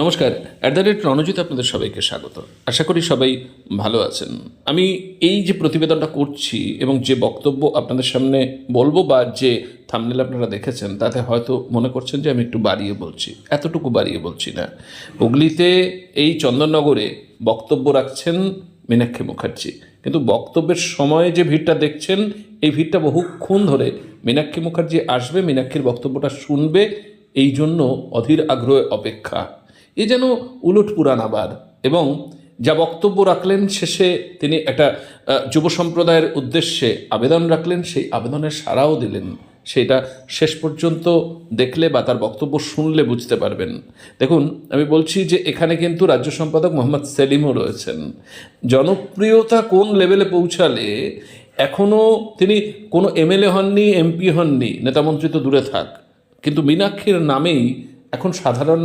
নমস্কার। At the rate Ranjit আপনাদের সবাইকে স্বাগত। আশা করি সবাই ভালো আছেন। আমি এই যে প্রতিবেদনটা করছি এবং যে বক্তব্য আপনাদের সামনে বলব বা যে থামনেল আপনারা দেখেছেন, তাতে হয়তো মনে করছেন যে আমি একটু বাড়িয়ে বলছি। এতটুকু বাড়িয়ে বলছি না। হুগলিতে এই চন্দননগরে বক্তব্য রাখছেন মীনাক্ষী মুখার্জি। কিন্তু বক্তব্যের সময় যে ভিড়টা দেখছেন, এই ভিড়টা বহুক্ষণ ধরে মীনাক্ষী মুখার্জি আসবে, মীনাক্ষীর বক্তব্যটা শুনবে। এই জন্য অধীর আগ্রহে অপেক্ষা এ যেন উলট পুরাণ আবার এবং যা বক্তব্য রাখলেন শেষে তিনি একটা যুব সম্প্রদায়ের উদ্দেশ্যে আবেদন রাখলেন, সেই আবেদনের সাড়াও দিলেন। সেটা শেষ পর্যন্ত দেখলে বা তার বক্তব্য শুনলে বুঝতে পারবেন। দেখুন, আমি বলছি যে এখানে কিন্তু রাজ্য সম্পাদক মোহাম্মদ সেলিমও রয়েছেন। জনপ্রিয়তা কোন লেভেলে পৌঁছালে এখনও তিনি কোনো এমএলএ হননি, এমপি হননি, নেতামন্ত্রী তো দূরে থাক। কিন্তু মীনাক্ষীর নামেই এখন সাধারণ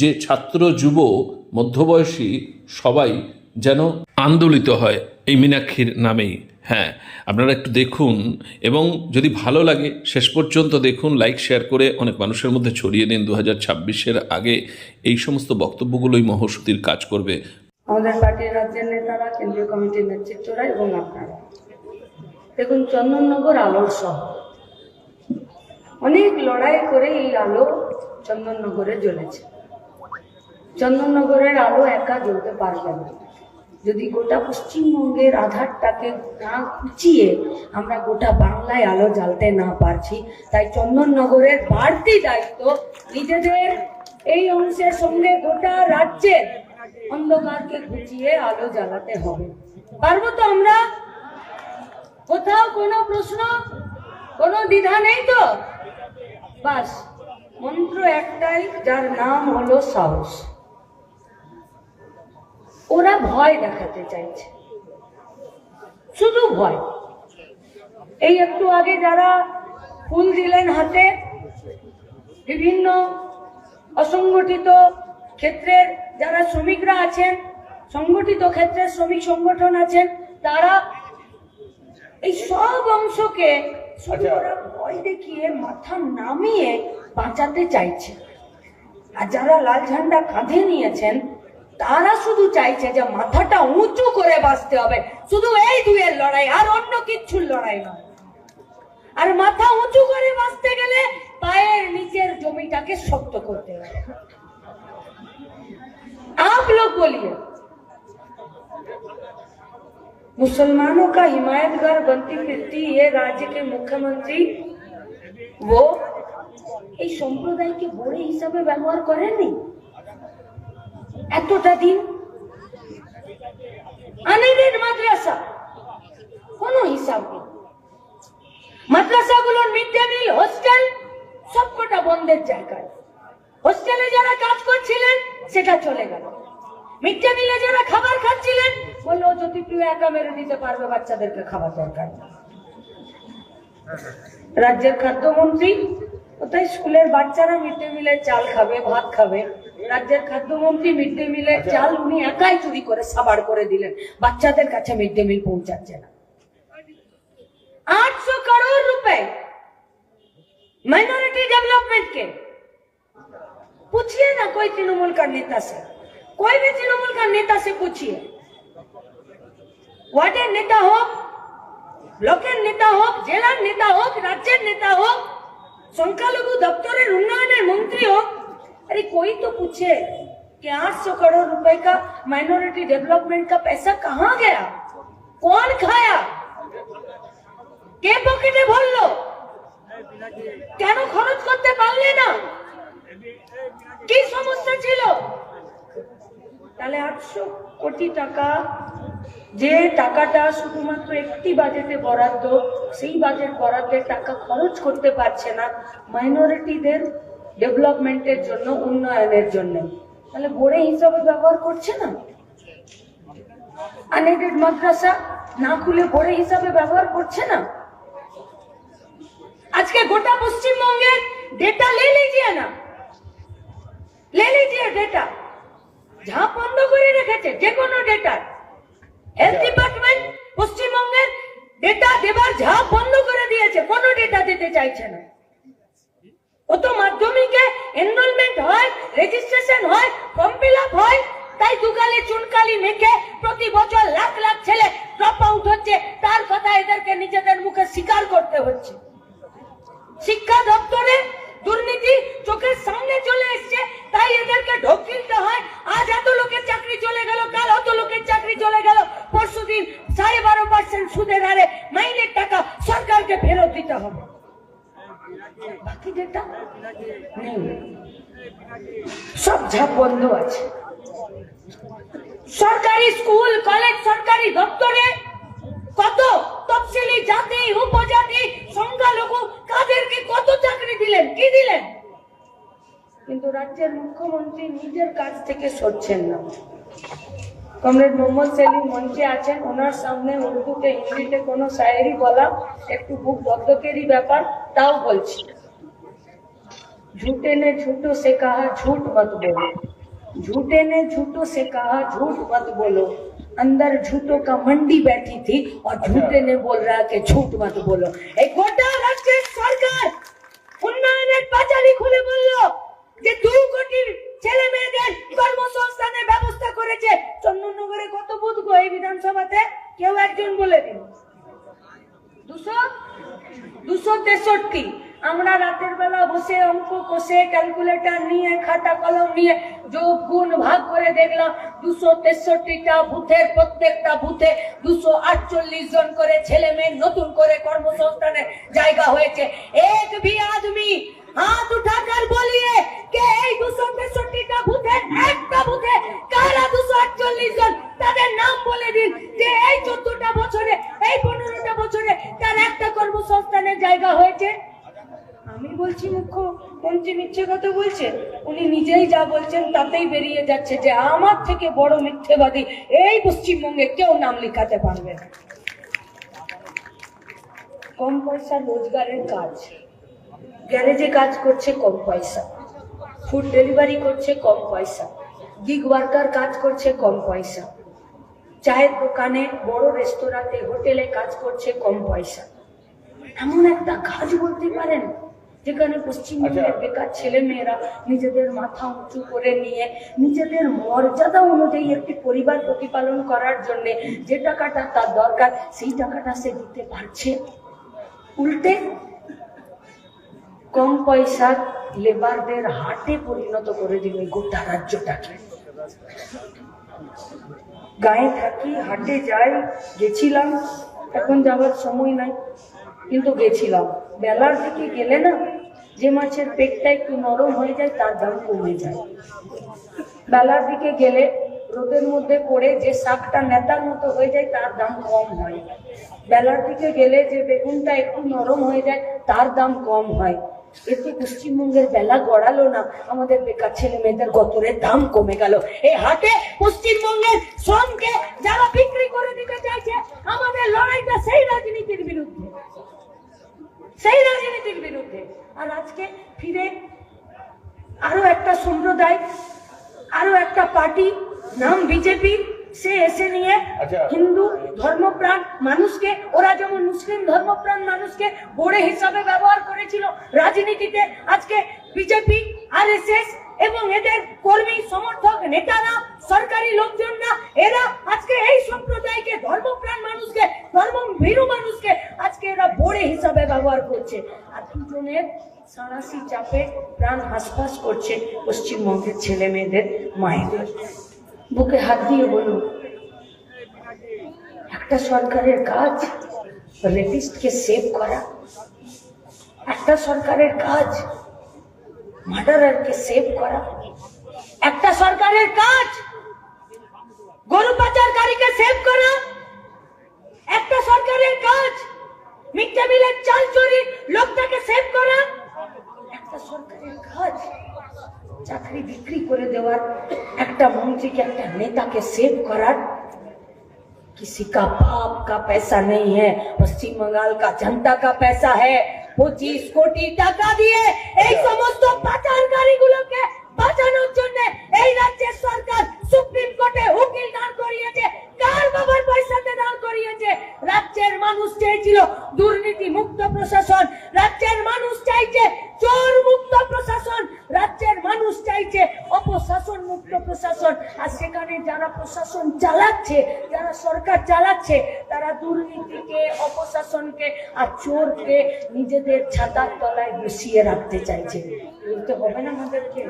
যে ছাত্র, যুব, মধ্যবয়সী সবাই যেন আন্দোলিত হয় এই মীনাক্ষীর নামেই। হ্যাঁ আপনারা একটু দেখুন এবং যদি ভালো লাগে শেষ পর্যন্ত দেখুন, লাইক, শেয়ার করে অনেক মানুষের মধ্যে ছড়িয়ে দিন। দু হাজার আগে এই সমস্ত বক্তব্যগুলোই মহৌষধির কাজ করবে। আমাদের পার্টির রাজ্যের নেতারা, কেন্দ্রীয় কমিটির নেতৃত্বরা এবং আপনারা। দেখুন, চন্দননগর আলোর শহর। অনেক লড়াই করে এই আলো চন্দননগরে জ্বলেছে। চন্দননগরের আলো একা জ্বলতে পারবে না। যদি গোটা পশ্চিমবঙ্গের আধারটাকে না কুচিয়ে আমরা গোটা বাংলায় আলো জ্বালতে না পারছি, তাই চন্দননগরের বাড়তি দায়িত্ব নিজেদের এই অংশের সঙ্গে গোটা রাজ্যের অন্ধকারকে ঘুচিয়ে আলো জ্বালাতে হবে। পারব তো আমরা? কোথাও কোনো প্রশ্ন? কোনো দ্বিধা নেই তো? বাস। মন্ত্র একটাই যার নাম হলো সাহস। ওরা ভয় দেখাতে চাইছে। শুধু ভয়। এই একটু আগে যারা ফুল দিলেন হাতে বিভিন্ন অসংগঠিত ক্ষেত্রের যারা শ্রমিকরা আছেন সংগঠিত ক্ষেত্রের শ্রমিক সংগঠন আছেন তারা এই সব অংশকে ওরা ভয় দেখিয়ে মাথা নামিয়ে বাঁচাতে চাইছে আর যারা লাল ঝান্ডা কাঁধে নিয়েছেন তারা শুধু চাইছে যে মাথাটা উঁচু করে বাঁচতে হবে শুধু এই দুয়ের লড়াই আর অন্য কিচ্ছুর লড়াই নয় আর মাথা উঁচু করে বাঁচতে গেলে পায়ের নিচের জমিটাকে শক্ত করতে হবে आप लोग बोलिए मुसलमानों का हिमायतगर बनती फिरती ये राज्य के मुख्यमंत्री वो এই সম্প্রদায়কে বড় হিসাবে ব্যবহার করেননি? এতটা দিন আনেদের মাদ্রাসা কোনো হিসাব নেই। মাদ্রাসাগুলোর মিড ডে মিল হোস্টেল, সবকটা বন্ধের জায়গায়। হোস্টেলে যারা কাজ করছিলেন, সেটা চলে গেল। মিড ডে মিলে যারা খাবার খাচ্ছিলেন, বলল জ্যোতিপ্রিয় একা মেরে দিতে পারবে, বাচ্চাদেরকে খাবার দরকার রাজ্যের খাদ্যমন্ত্রী কোথায় স্কুলের বাচ্চারা মিড ডে মিলের চাল খাবে ভাত খাবে রাজ্যের খাদ্যমন্ত্রী মিড ডে মিলের চাল উনি একাই চুরি করে সাবার করে দিলেন বাচ্চাদের কাছে মিড ডে মিল পৌঁছাচ্ছে না आठ सौ करोड़ रुपए माइनॉरिटी डेवलपमेंट के पूछिए ना कोई तृणमूल का नेता से कोई भी तृणमूल का नेता से पूछिए ওয়ার্ডের নেতা হোক ব্লকের নেতা হোক জেলার নেতা হোক রাজ্যের নেতা হোক সংখ্যালঘু দপ্তরের उन्नयन मंत्री हो अरे कोई तो पूछे कि 800 करोड़ रुपए का माइनॉरिटी डेवलपमेंट का पैसा कहाँ गया कौन खाया কে পকেটে ভরলো কেন খরচ করতে পারলে না কি সমস্যা ছিল তাহলে আটশো কোটি টাকা যে টাকাটা শুধুমাত্র একটি বাজেটে বরাদ্দ, সেই বাজেট বরাদ্দের টাকা খরচ করতে পারছে না মাইনরিটিদের ডেভেলপমেন্টের জন্য, উন্নয়নের জন্য। তাহলে বোড়ে হিসাবে ব্যবহার করছে না? আনএডেড মাদ্রাসা না খুলে বোড়ে হিসাবে ব্যবহার করছে না? আজকে গোটা পশ্চিমবঙ্গের ডেটা লে লিজিয়ে না। লে লিজিয়ে ডেটা ঝাঁপ বন্ধ করে রেখেছে যে কোনো ডেটার হেলথ ডিপার্টমেন্ট পশ্চিমবঙ্গের ডেটা দেবার ঝাঁপ বন্ধ করে দিয়েছে। কোন ডেটা দিতে চাইছে না। ও তো মাধ্যমিকে এনরোলমেন্ট হয় রেজিস্ট্রেশন হয় ফর্ম ফিল আপ হয়, তাই দুগালে, চুনকালি মেখে প্রতি বছর লাখ লাখ ছেলে ড্রপ আউট হচ্ছে। তার কথা এদেরকে নিজেদের মুখে স্বীকার করতে হচ্ছে। শিক্ষা দপ্তরে দুর্নীতি চোখের সামনে চলে এসছে, তাই এদেরকে ঢোক হয়। আজ এত লোকের চাকরি চলে গেল, কাল অত লোকের চাকরি চলে গেল। পরশুদিন সাড়ে বারো পার্সেন্ট সুদের হারে মাইনের টাকা সরকারকে ফেরত দিতে হবে। সব ঝাপ বন্ধ আছে। সরকারি স্কুল, কলেজ, সরকারি দপ্তরে কত তফসিলি জাতি উপজাতি সংখ্যালঘু কাদেরকে কত চাকরি দিলেন কি দিলেন কিন্তু রাজ্যের মুখ্যমন্ত্রী নিজের কাজ থেকে সরছেন না কমরেড মোহাম্মদ সেলিম মঞ্চে আছেন ওনার সামনে উর্দুতে হিন্দিতে কোনো শায়েরি বলা একটু বুক দগ্ধকেরই ব্যাপার তাও বলছি झूठे ने झूठों से कहा झूठ मत बोलो झूठे ने झूठों से कहा झूठ मत बोलो अंदर झूठों का मंडी बैठी थी और झूठे ने बोल रहा कि झूठ मत बोलो एक গোটা রাজ্যের সরকার উন্নয়নের পাঁচালি খুলে বলল যে দু কোটি ছেলে মেয়েদের কর্মসংস্থানের ব্যবস্থা করেছে চন্দননগরে কত বুথ গো এই বিধানসভাতে কেউ একজন বলে দিন দুশো দুশো তেষট্টি আমরা রাতের বেলা বসে অঙ্ক কষে ক্যালকুলেটর নিয়ে, খাতা কলম নিয়ে যোগ গুণ ভাগ করে দেখলাম দুশো তেষট্টিটা বুথের প্রত্যেকটা বুথে দুশো আটচল্লিশ জন করে ছেলে মেয়ে নতুন করে কর্মসংস্থানের জায়গা হয়েছে। এক ভি আদমি, হাত উঠাকার বলিয়ে কে এই দুশো তেষট্টিটা বুথে, একটা বুথে কারা দুশো আটচল্লিশ জন? তাদের নাম বলে দিন যে এই চোদ্দটা বছরে, এই পনেরোটা বছরে তার একটা কর্মসংস্থানের জায়গা হয়েছে। আমি বলছি মুখ্যমন্ত্রী মিথ্যে কথা বলছে? উনি নিজেই যা বলছেন তাতেই বেরিয়ে যাচ্ছে যে আমার থেকে বড় মিথ্যেবাদী এই পশ্চিমবঙ্গে কেউ নাম লেখাতে পারবে না। কম পয়সা রোজগারের কাজ। গ্যারেজে কাজ করছে কম পয়সা। ফুড ডেলিভারি করছে কম পয়সা। গিগ ওয়ার্কার কাজ করছে কম পয়সা। চায়ের দোকানে বড় রেস্তোরাঁতে হোটেলে কাজ করছে কম পয়সা। এমন একটা কাজ বলতে পারেন? যেখানে পশ্চিমবঙ্গের বেকার ছেলে মেয়েরা নিজেদের মাথা উঁচু করে নিয়ে নিজেদের মর্যাদা অনুযায়ী একটি পরিবার প্রতিপালন করার জন্য যে টাকাটা তার দরকার সেই টাকাটা সে দিতে পারছে। উল্টে কম পয়সার লেবারদের হাটে পরিণত করে এই গোটা রাজ্যটাকে। গায়ে থাকি হাটে যাই গেছিলাম এখন যাওয়ার সময় নাই। কিন্তু গেছিলাম। বেলার দিকে গেলে না, যে মাছের পেটটা একটু নরম হয়ে যায়, তার দাম কমে যায়। বেলার দিকে গেলে রোদের মধ্যে পড়ে যে শাকটা নেতার মতো হয়ে যায়, তার দাম কম হয়। বেলার দিকে গেলে যে বেগুনটা একটু নরম হয়ে যায়, তার দাম কম হয়। এতে পশ্চিমবঙ্গের বেলা গড়ালো না, আমাদের বেকার ছেলে মেয়েদের গতরের দাম কমে গেল। এই হাটে পশ্চিমবঙ্গের শ্রমকে যারা বিক্রি করে দিতে চাইছে, আমাদের লড়াইটা সেই রাজনীতির বিরুদ্ধে। আর আজকে ফিরে আরও একটা সম্প্রদায় আরও একটা পার্টি নাম বিজেপি সে এসে নিয়ে আচ্ছা। হিন্দু ধর্মপ্রাণ মানুষকে ওরা যেমন মুসলিম ধর্মপ্রাণ মানুষকে বোড়ে হিসাবে ব্যবহার করেছিল রাজনীতিতে আজকে বিজেপি আরএসএস এবং এদের কর্মী সমর্থক নেতারা সরকারি লোকজনরা এরা আজকে এই সম্প্রদায়কে ধর্মপ্রাণ মানুষকে ধর্ম ভীরু মানুষকে আজকে এরা বোড়ে হিসাবে ব্যবহার করছে আর দুজনের সাঁড়াশি চাপে প্রাণ হাসফাস করছে পশ্চিমবঙ্গের ছেলে মেয়েদের মায়েদের। বুকে হাত দিয়ে বলুন, একটা সরকারের কাজ রেপিস্টকে সেভ করা, একটা সরকারের কাজ মার্ডারারকে সেভ করা, একটা সরকারের কাজ গরু পাচারকারীকে সেভ করা, একটা সরকারের কাজ মিড ডে মিলের চাল চুরি লোকটাকে সেভ করা একটা সরকারের কাজ চাকরি বিক্রি করে দেওয়ার একটা মন্ত্রীকে একটা নেতাকে সেভ করার किसी का बाप का पैसा नहीं है पश्चिम बंगाल का जनता का पैसा है পঁচিশ কোটি টাকা দিয়ে এই সমস্ত পাচারকারীগুলোকে বাঁচানোর জন্য এই রাজ্যের সরকার সুপ্রিম কোর্টে উকিল দাঁড় করিয়েছে, কার বাবার পয়সাতে দাঁড় করিয়েছে? রাজ্যের মানুষ চেয়েছিল দুর্নীতি মুক্ত প্রশাসন, রাজ্যের মানুষ চাইছে চোর মুক্ত প্রশাসন, রাজ্যের মানুষ চাইছে অপশাসন মুক্ত প্রশাসন প্রশাসন। আর সেখানে যারা প্রশাসন চালাচ্ছে, যারা সরকার চালাচ্ছে, তারা দুর্নীতিকে, অপশাসনকে আর চোরকে নিজেদের ছাতার তলায় বসিয়ে রাখতে চাইছে। বলতে হবে না আমাদেরকে?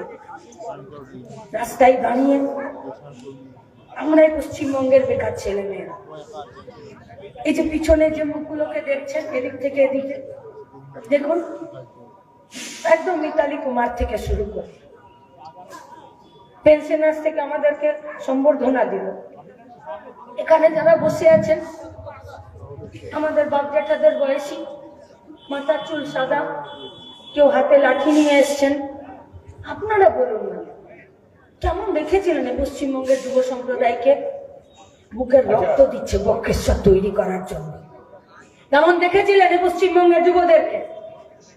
রাস্তায় দাঁড়িয়ে আমরাই পশ্চিমবঙ্গের বেকার ছেলে মেয়েরা এই যে পিছনে যে মুখগুলোকে দেখছেন, এদিক থেকে এদিকে দেখুন, একদম মিতালি কুমার থেকে শুরু করে। পেনশনার্স থেকে আমাদেরকে সম্বর্ধনা দিল। এখানে যারা বসে আছেন, আমাদের বাপ জ্যাঠাদের বয়সী, মাথার চুল সাদা, কেউ হাতে লাঠি নিয়ে এসছেন, আপনারা বলুন না। কেমন দেখেছিলেন পশ্চিমবঙ্গের যুব সম্প্রদায়কে? বুকের রক্ত দিচ্ছে বক্ষেশ্বর তৈরি করার জন্য। কেমন দেখেছিলেন পশ্চিমবঙ্গের যুবদেরকে?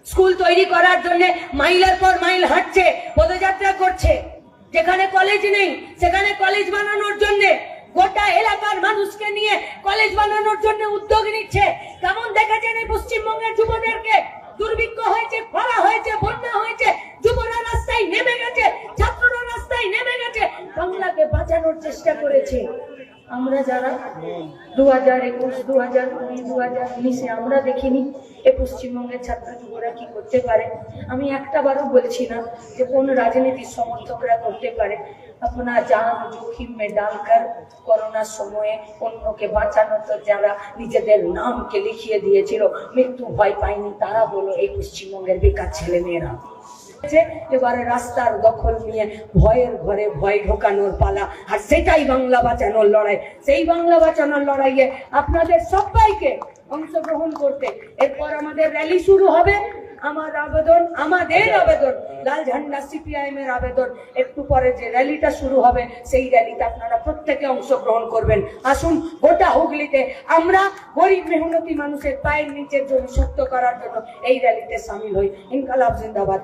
স্কুল তৈরি করার জন্য মাইলের পর মাইল হাঁটছে পদযাত্রা করছে। যেখানে কলেজ নেই সেখানে কলেজ বানানোর জন্য গোটা এলাকার মানুষকে নিয়ে কলেজ বানানোর জন্য উদ্যোগ নিচ্ছে। কেমন দেখেছেন এই পশ্চিমবঙ্গের যুবদেরকে? দুর্ভিক্ষ হয়েছে খরা হয়েছে বন্যা হয়েছে যুবরা রাস্তায় নেমে গেছে রাস্তায় নেমে গেছে, বাংলাকে বাঁচানোর চেষ্টা করেছে। আমরা যারা দু হাজার একুশ দু হাজার কুড়ি দু হাজার উনিশে আমরা দেখিনি, এ পশ্চিমবঙ্গের ছাত্র যুবরা কি করতে পারে? আমি একটা বারও বলছি না যে কোন রাজনীতির সমর্থকরা করতে পারে। আপনার জান, জোখিম মে ডালকার করোনার সময়ে অন্যকে বাঁচানো তো যারা নিজেদের নামকে লিখিয়ে দিয়েছিল, মৃত্যু ভয় পায়নি, তারা হলো এই পশ্চিমবঙ্গের বেকার ছেলে মেয়েরা হচ্ছে এবারে রাস্তার দখল নিয়ে ভয়ের ঘরে ভয় ঢোকানোর পালা। আর সেটাই বাংলা বাঁচানোর লড়াই। সেই বাংলা বাঁচানোর লড়াইয়ে আপনাদের সবাইকে অংশগ্রহণ করতে। এরপর আমাদের র্যালি শুরু হবে। আমার আবেদন, আমাদের আবেদন, লাল ঝান্ডা সিপিআইএম এর আবেদন। একটু পরে যে র্যালিটা শুরু হবে, সেই র্যালিতে আপনারা প্রত্যেকে অংশগ্রহণ করবেন। আসুন গোটা হুগলিতে আমরা গরিব মেহনতি মানুষের পায়ের নিচের জন্য সুক্ত করার জন্য এই র্যালিতে সামিল হই। ইনকালাব জিন্দাবাদ।